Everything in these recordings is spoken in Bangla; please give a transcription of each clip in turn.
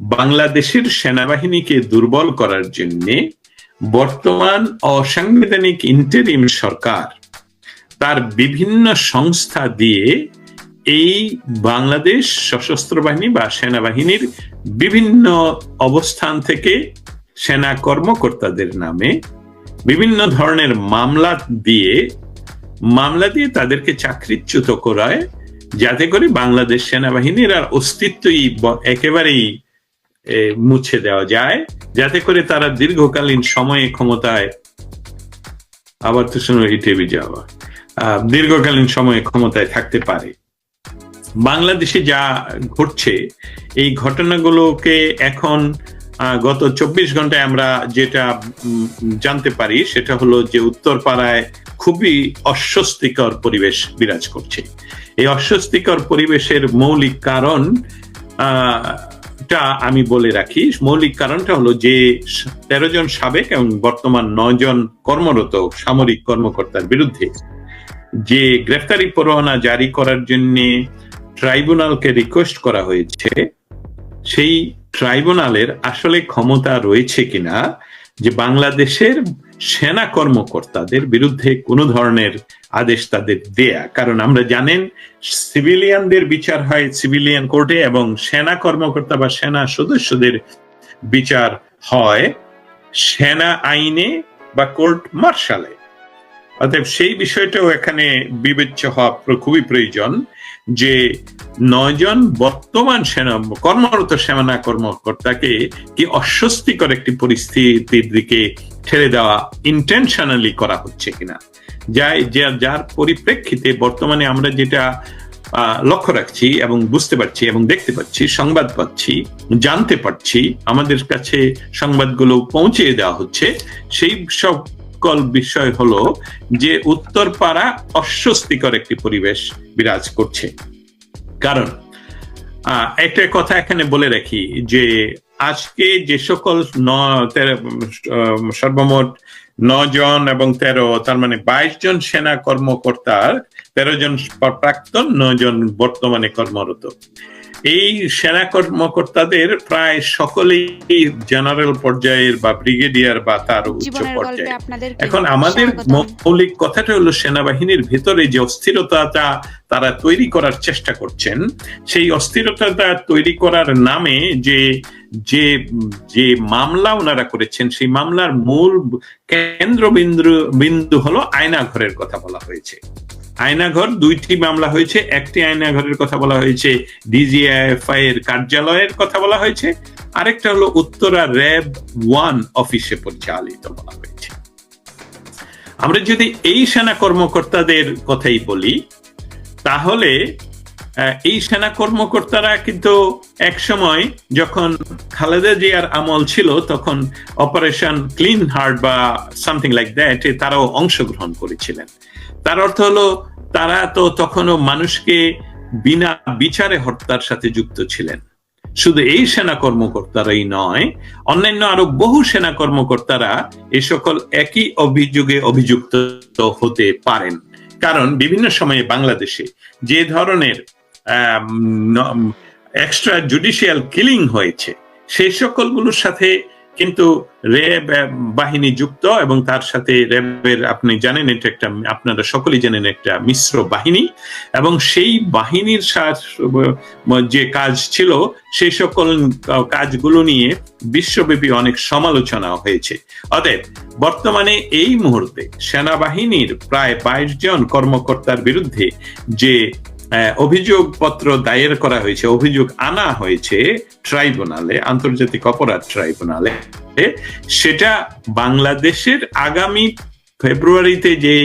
বাংলাদেশের সেনাবাহিনীকে দুর্বল করার জন্য বর্তমান অসাংবিধানিক ইন্টারিম সরকার তার বিভিন্ন সংস্থা দিয়ে এই বাংলাদেশ সশস্ত্র বাহিনী বা সেনাবাহিনীর বিভিন্ন অবস্থান থেকে সেনা কর্মকর্তাদের নামে বিভিন্ন ধরনের মামলা দিয়ে মামলা দিয়ে তাদেরকে চাকরিচ্যুত করায়, যাতে করে বাংলাদেশ সেনাবাহিনীর আর অস্তিত্বই একেবারেই মুছে দেওয়া যায়। যাতে করে তারা দীর্ঘকালীন সময়ে ক্ষমতায় আবার তো শুনো টিভি যাওয়া দীর্ঘকালীন সময়ে ক্ষমতায় থাকতে পারে। বাংলাদেশে যা ঘটছে, এই ঘটনাগুলোকে এখন গত চব্বিশ ঘন্টায় আমরা যেটা জানতে পারি সেটা হলো যে উত্তরপাড়ায় খুবই অস্বস্তিকর পরিবেশ বিরাজ করছে। এই অস্বস্তিকর পরিবেশের মৌলিক কারণ আহ, টা আমি বলে রাখি। মৌলিক কারণটা হলো যে তেরো জন সাবেক এবং বর্তমান নয় জন কর্মরত সামরিক কর্মকর্তার বিরুদ্ধে। যে গ্রেফতারি পরোয়ানা জারি করার জন্য ট্রাইব্যুনালকে রিকোয়েস্ট করা হয়েছে সেই ট্রাইব্যুনালের আসলে ক্ষমতা রয়েছে কিনা যে বাংলাদেশের সেনা কর্মকর্তাদের বিরুদ্ধে কোনো ধরনের আদেশ তাদের দেয়া। কারণ আমরা জানেন, সিভিলিয়ানদের বিচার হয় সিভিলিয়ান কোর্টে এবং সেনা কর্মকর্তা বা সেনা সদস্যদের বিচার হয় সেনা আইনে বা কোর্ট মার্শালে। অতএব সেই বিষয়টাও এখানে বিবেচ্য হওয়া খুবই প্রয়োজন যে নয়জন বর্তমান সেনা কর্মরত সেনা কর্মকর্তাকে কি অস্বস্তিকর একটি পরিস্থিতির দিকে ঠেলে দেওয়া ইন্টেনশনালি করা হচ্ছে কিনা। যাই, যার পরিপ্রেক্ষিতে বর্তমানে আমরা যেটা লক্ষ্য রাখছি এবং বুঝতে পারছি এবং দেখতে পাচ্ছি, সংবাদ পাচ্ছি, জানতে পারছি, আমাদের কাছে সংবাদগুলো পৌঁছে দেওয়া হচ্ছে, সেই সকল বিষয় হলো যে উত্তরপাড়া অস্বস্তিকর একটি পরিবেশ বিরাজ করছে। কারণ একটা কথা এখানে বলে রাখি যে আজকে যে সকল সর্বমোট জন এবং তেরো, তার মানে বাইশ জন সেনা কর্মকর্তার, তেরো জন প্রাক্তন নয় জন বর্তমানে কর্মরত। এই সেনা কর্মকর্তাদের প্রায় সকলেই জেনারেল পর্যায়ের বা ব্রিগেডিয়ার বা তার উচ্চ পর্যায়ে এখন আমাদের মৌলিক কথাটা হলো সেনাবাহিনীর ভেতরে যে অস্থিরতাটা তারা তৈরি করার চেষ্টা করছেন সেই অস্থিরতাটা তৈরি করার নামে যে যে যে মামলা ওনারা করেছেন সেই মামলার মূল কেন্দ্রবিন্দু বিন্দু হলো আয়নাঘরের কথা বলা হয়েছে। আয়নাঘর, দুইটি মামলা হয়েছে। একটি আয়নাঘরের কথা বলা হয়েছে ডিজিআইএফআই এর কার্যালয়ের কথা বলা হয়েছে। আরেকটা হলো উত্তরা র্যাব ওয়ান অফিসে পরিচালিত বলা হয়েছে। আমরা যদি এই সেনা কর্মকর্তাদের কথাই বলি, তাহলে এই সেনা কর্মকর্তারা কিন্তু এক সময় যখন খালেদা জিয়ার আমল ছিল, তখন অপারেশন ক্লিন হার্ট বা সামথিং লাইক দ্যাট তারাও অংশগ্রহণ করেছিলেন। তার অর্থ হলো, তারা তো তখনও মানুষকে বিনা বিচারে হত্যার সাথে যুক্ত ছিলেন। শুধু এই সেনা কর্মকর্তারাই নয়, অন্যান্য আরও বহু সেনা কর্মকর্তারা এ সকল একই অভিযোগে অভিযুক্ত হতে পারেন। কারণ বিভিন্ন সময়ে বাংলাদেশে যে ধরনের এক্সট্রা জুডিশিয়াল কিলিং হয়েছে। সেই সকলগুলোর সাথে কিন্তু র্যাব বাহিনী যুক্ত এবং তার সাথে র্যাবের, আপনি জানেন এটা একটা, আপনারা সকলেই জানেন একটা মিশ্র বাহিনী এবং সেই বাহিনীর যে কাজ ছিল, সেই সকল কাজগুলো নিয়ে বিশ্বব্যাপী অনেক সমালোচনা হয়েছে। অতএব বর্তমানে এই মুহূর্তে সেনাবাহিনীর প্রায় বাইশ জন কর্মকর্তার বিরুদ্ধে যে অভিযোগপত্র দায়ের করা হয়েছে, অভিযোগ আনা হয়েছে ট্রাইব্যুনালে, আন্তর্জাতিক অপরাধ ট্রাইব্যুনালে। সেটা বাংলাদেশের আগামী ফেব্রুয়ারিতে যে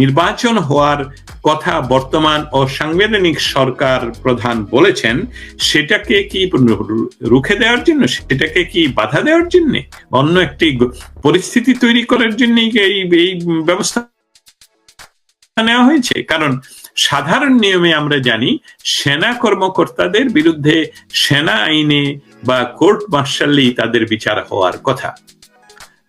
নির্বাচন হওয়ার কথা বর্তমান ও সাংবিধানিক সরকার প্রধান বলেছেন, সেটাকে কি রুখে দেওয়ার জন্য, সেটাকে কি বাধা দেওয়ার জন্য, অন্য একটি পরিস্থিতি তৈরি করার জন্য এই ব্যবস্থা নেওয়া হয়েছে? কারণ সাধারণ নিয়মে আমরা জানি, সেনা কর্মকর্তাদের বিরুদ্ধে সেনা আইনে বা কোর্ট মার্শালেই তাদের বিচার হওয়ার কথা।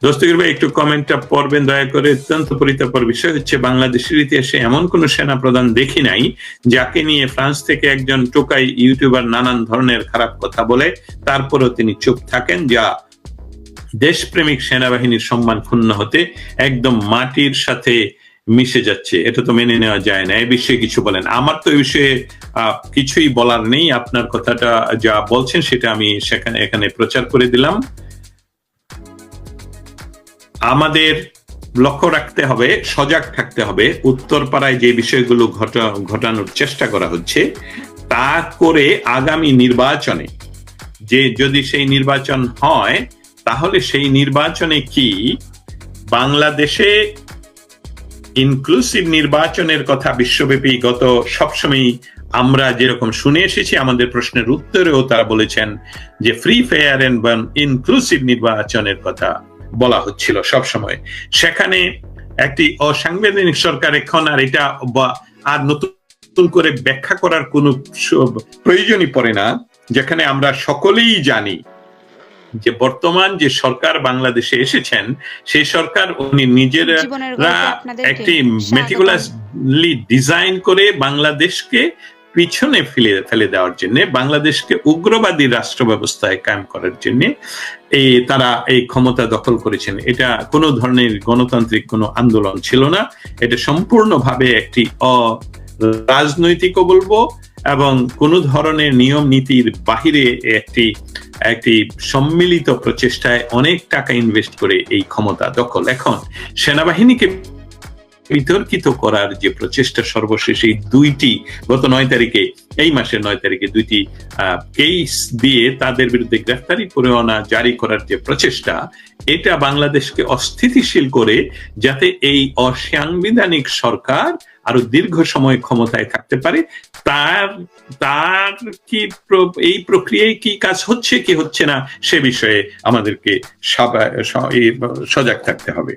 দস্তগীর ভাই একটু কমেন্টটা পড়বেন, দয়া করে। অত্যন্ত পরিতাপর বিষয় হচ্ছে, বাংলাদেশের ইতিহাসে এমন কোন সেনা প্রধান দেখি নাই, যাকে নিয়ে ফ্রান্স থেকে একজন টোকাই ইউটিউবার নানান ধরনের খারাপ কথা বলে, তারপরও তিনি চুপ থাকেন, যা দেশপ্রেমিক সেনাবাহিনীর সম্মান ক্ষুণ্ণ হতে একদম মাটির সাথে মিশে যাচ্ছে, এটা তো মেনে নেওয়া যায় না, এ বিষয়ে কিছু বলেন। আমার তো এই বিষয়ে কিছুই বলার নেই, আপনার কথাটা যা বলছেন সেটা আমি সেখানে, এখানে প্রচার করে দিলাম। আমাদের লক্ষ্য রাখতে হবে, সজাগ থাকতে হবে, উত্তরপাড়ায় যে বিষয়গুলো ঘটা- ঘটানোর চেষ্টা করা হচ্ছে, তা করে আগামী নির্বাচনে, যে যদি সেই নির্বাচন হয়, তাহলে সেই নির্বাচনে কি? বাংলাদেশে ইনক্লুসিভ নির্বাচনের কথা বিশ্বব্যাপী গত সবসময় আমরা যেরকম শুনে এসেছি, আমাদের প্রশ্নের উত্তরেও তারা বলেছেন যে ফ্রি ফেয়ার এন্ড ইনক্লুসিভ নির্বাচনের কথা বলা হচ্ছিল সবসময়। সেখানে একটি অসাংবিধানিক সরকার এখন আর এটা আর নতুন করে ব্যাখ্যা করার কোনো প্রয়োজনই পড়ে না, যেখানে আমরা সকলেই জানি যে বর্তমান যে সরকার বাংলাদেশে এসেছেন সেই সরকার উনি নিজেরা একটি। মেটিকুলাসলি ডিজাইন করে বাংলাদেশকে পিছনে ফেলে ফেলে দেওয়ার জন্য বাংলাদেশকে উগ্রবাদী রাষ্ট্র ব্যবস্থায় কায়েম করার জন্য এই তারা এই ক্ষমতা দখল করেছেন এটা কোনো ধরনের গণতান্ত্রিক কোনো আন্দোলন ছিল না এটা সম্পূর্ণভাবে একটি অ রাজনৈতিকও বলব এবং কোনো ধরনের নিয়ম নীতির বাহিরে একটি একটি সম্মিলিত প্রচেষ্টায় অনেক টাকা ইনভেস্ট করে এই ক্ষমতা দখল। এখন সেনাবাহিনীকে বিতর্কিত করার যে প্রচেষ্টা সর্বশেষ এই দুইটি, গত নয় তারিখে, এই মাসের নয় তারিখে দুইটি কেস দিয়ে তাদের বিরুদ্ধে গ্রেফতারি পরোয়ানা জারি করার যে প্রচেষ্টা, এটা বাংলাদেশকে অস্থিতিশীল করে যাতে এই অসাংবিধানিক সরকার আরও দীর্ঘ সময় ক্ষমতায় থাকতে পারে। তার তার কি এই প্রক্রিয়ায় কি কাজ হচ্ছে কি হচ্ছে না, সে বিষয়ে আমাদেরকে সজাগ থাকতে হবে।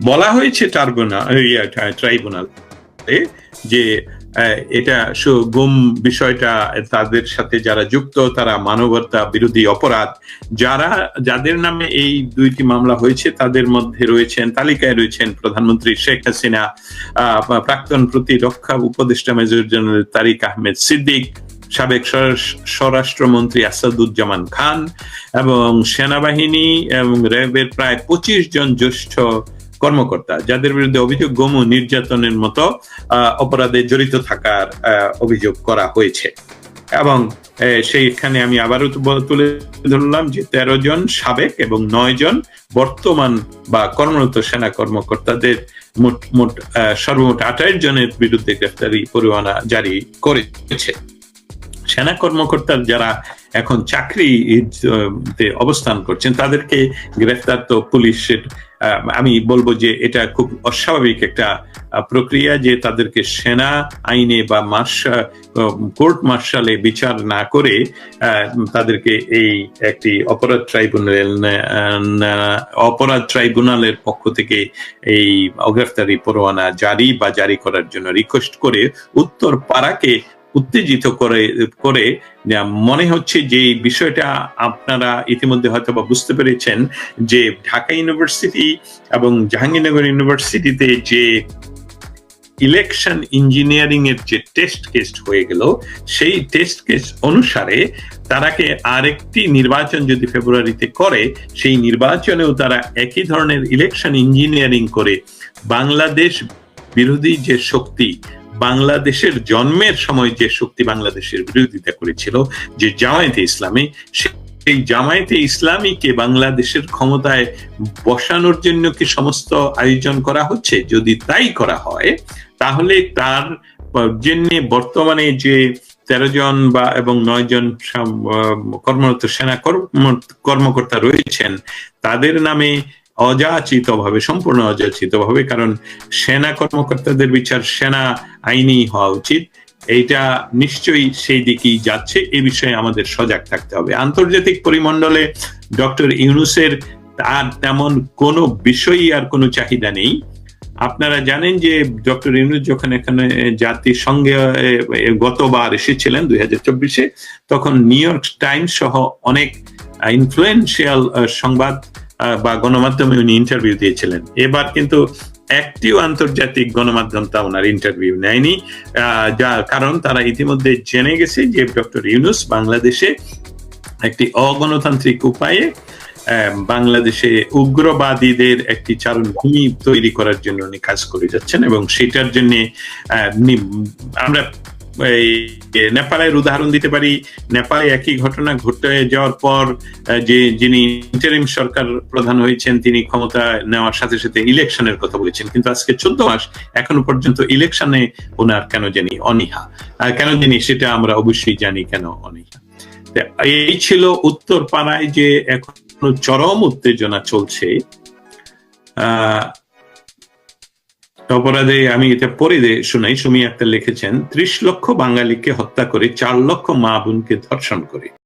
বলা হয়েছে টার্বুনা ট্রাইব্যুনাল যে এটা গুম বিষয়টা তাদের সাথে যারা যুক্ত, তারা মানবতা বিরোধী অপরাধ, যারা, যাদের নামে এই দুইটি মামলা হয়েছে, তাদের মধ্যে রয়েছেন, তালিকায় রয়েছেন প্রধানমন্ত্রী শেখ হাসিনা প্রাক্তন প্রতিরক্ষা উপদেষ্টা মেজর জেনারেল তারিক আহমেদ সিদ্দিক, সাবেক স্বরাষ্ট্রমন্ত্রী আসাদুজ্জামান খান এবং সেনাবাহিনী এবং র্যাবের প্রায় পঁচিশ জন জ্যেষ্ঠ কর্মকর্তা, যাদের বিরুদ্ধে অভিযোগ গম ও নির্যাতনের মতো অপরাধে জড়িত থাকার অভিযোগ করা হয়েছে। এবং সেইখানে আমি আবারও তুলে ধরলাম যে তেরো জন সাবেক এবং নয় জন বর্তমান বা কর্মরত সেনা কর্মকর্তাদের মোট মোট সর্বমোট আঠাশ জনের বিরুদ্ধে গ্রেফতারি পরোয়ানা জারি করেছে। সেনা কর্মকর্তার যারা এখন চাকরি অবস্থান করছেন, তাদেরকে গ্রেফতার তো পুলিশের আমি বলব যে এটা খুব অস্বাভাবিক একটা প্রক্রিয়া যে তাদেরকে সেনা আইনে বা মার্শাল কোর্ট মার্শালে বিচার না করে তাদেরকে এই একটি অপরাধ ট্রাইব্যুনাল অপরাধ ট্রাইব্যুনালের পক্ষ থেকে এই অগ্রেফতারি পরোয়ানা জারি বা জারি করার জন্য রিকোয়েস্ট করে উত্তর পাড়াকে উত্তেজিত করে করে মনে হচ্ছে যে বিষয়টা আপনারা ইতিমধ্যে হয়তো বা বুঝতে পেরেছেন যে ঢাকা ইউনিভার্সিটি এবং জাহাঙ্গীরনগর ইউনিভার্সিটিতে যে ইলেকশন ইঞ্জিনিয়ারিং এর যে টেস্ট কেস হয়ে গেল, সেই টেস্ট কেস অনুসারে তারাকে আরেকটি নির্বাচন যদি ফেব্রুয়ারিতে করে, সেই নির্বাচনেও তারা একই ধরনের ইলেকশন ইঞ্জিনিয়ারিং করে বাংলাদেশ বিরোধী যে শক্তি বাংলাদেশের জন্মের সময় যে শক্তি বাংলাদেশের বিরোধিতা করেছিল, যে জামায়াতে ইসলামী সেই জামায়াতে ইসলামীকে বাংলাদেশের ক্ষমতায় বসানোর জন্য কি সমস্ত আয়োজন করা হচ্ছে? যদি তাই করা হয়, তাহলে তার জন্য বর্তমানে যে তেরো জন বা এবং নয় জন কর্মরত সেনা কর্ম- কর্মকর্তা রয়েছেন, তাদের নামে অযাচিত ভাবে সম্পূর্ণ অযাচিত ভাবে কারণ সেনা কর্মকর্তাদের বিচার সেনা আইনি হওয়া উচিত। এইটা নিশ্চয়ই সেই দিকেই যাচ্ছে এই বিষয়ে আমাদের সজাগ থাকতে হবে। আন্তর্জাতিক পরিমণ্ডলে ডক্টর ইউনুসের তার তেমন কোনো বিষয়ই আর কোনো চাহিদা নেই। আপনারা জানেন যে ডক্টর ইউনুস যখন এখানে জাতিসংঘে এ, এ, গতবার এসেছিলেন দুই হাজার চব্বিশে তখন নিউ ইয়র্ক টাইমস সহ অনেক ইনফ্লুয়েন্সিয়াল সংবাদ বা গণমাধ্যমে উনি ইন্টারভিউ দিয়েছিলেন। এবার কিন্তু একটিও আন্তর্জাতিক গণমাধ্যম তা ওনার ইন্টারভিউ নেয়নি। যা কারণ তারা ইতিমধ্যে জেনে গেছে যে ডক্টর ইউনুস বাংলাদেশে একটি অগণতান্ত্রিক উপায়ে বাংলাদেশে উগ্রবাদীদের একটি চারণভূমি তৈরি করার জন্য উনি কাজ করে যাচ্ছেন এবং সেটার জন্য আমরা এই নেপালের উদাহরণ দিতে পারি। নেপালে একই ঘটনা ঘটে যাওয়ার পর যে, যিনি ইন্টারিম সরকার প্রধান হয়েছেন, তিনি ক্ষমতা নেওয়ার সাথে সাথে ইলেকশনের কথা বলেছেন। কিন্তু আজকে চোদ্দ মাস এখনও পর্যন্ত ইলেকশনে ওনার কেন জানি অনীহা। কেন জানি সেটা আমরা অবশ্যই জানি কেন অনীহা। এই ছিল উত্তর পাড়ায় যে এখনও চরম উত্তেজনা চলছে। আহ অপরাধে আমি এটা পড়ে শুনাই। সুমি আক্তার লিখেছেন, ত্রিশ লক্ষ বাঙালিকে হত্যা করে চার লক্ষ মা বোনকে ধর্ষণ করে।